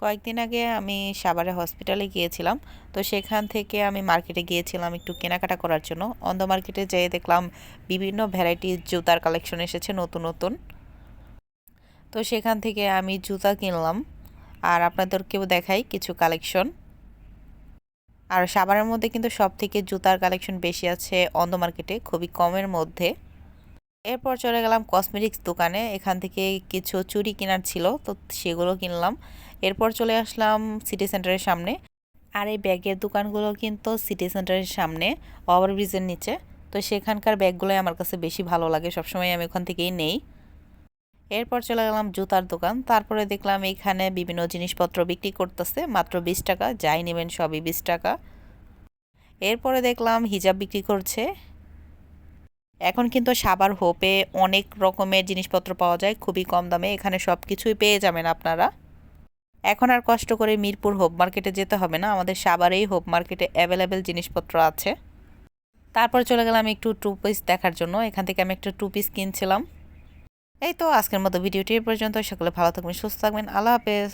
কয়েকদিন আগে আমি সাভারে হসপিটালে গিয়েছিলাম। তো সেখান থেকে আমি মার্কেটে গিয়েছিলাম একটু কেনাকাটা করার জন্য। অন্ধ মার্কেটে যেয়ে দেখলাম বিভিন্ন ভ্যারাইটির জুতার কালেকশন এসেছে নতুন নতুন। তো সেখান থেকে আমি জুতা কিনলাম। আর আপনাদেরকেও দেখাই কিছু কালেকশন। আর সাভারের মধ্যে কিন্তু সব থেকে জুতার কালেকশন বেশি আছে অন্ধ মার্কেটে, খুবই কমের মধ্যে। এরপর চলে গেলাম কসমেটিক্স দোকানে। এখান থেকে কিছু চুড়ি কেনার ছিল, তো সেগুলো কিনলাম। এরপর চলে আসলাম সিটি সেন্টারের সামনে। আর এই ব্যাগের দোকানগুলো কিন্তু সিটি সেন্টারের সামনে ওভারব্রিজের নিচে। তো সেখানকার ব্যাগগুলোই আমার কাছে বেশি ভালো লাগে, সবসময় আমি ওখান থেকেই নেই। এরপর চলে গেলাম জুতার দোকান। তারপরে দেখলাম এখানে বিভিন্ন জিনিসপত্র বিক্রি করতেছে, মাত্র বিশ টাকা, যাই নেবেন সবই বিশ টাকা। এরপরে দেখলাম হিজাব বিক্রি করছে। এখন কিন্তু সাবার হোপে অনেক রকমের জিনিসপত্র পাওয়া যায়, খুবই কম দামে। এখানে সব কিছুই পেয়ে যাবেন আপনারা। এখন আর কষ্ট করে মিরপুর হোপ মার্কেটে যেতে হবে না। আমাদের সাবারেই হোপ মার্কেটে অ্যাভেলেবেল জিনিসপত্র আছে। তারপর চলে গেলাম একটু টু পিস দেখার জন্য। এখান থেকে আমি একটা টু পিস কিনছিলাম। এই তো, আজকের মতো ভিডিওটি পর্যন্ত। সকলে ভালো থাকবেন, সুস্থ থাকবেন। আল্লাহ হাফেজ।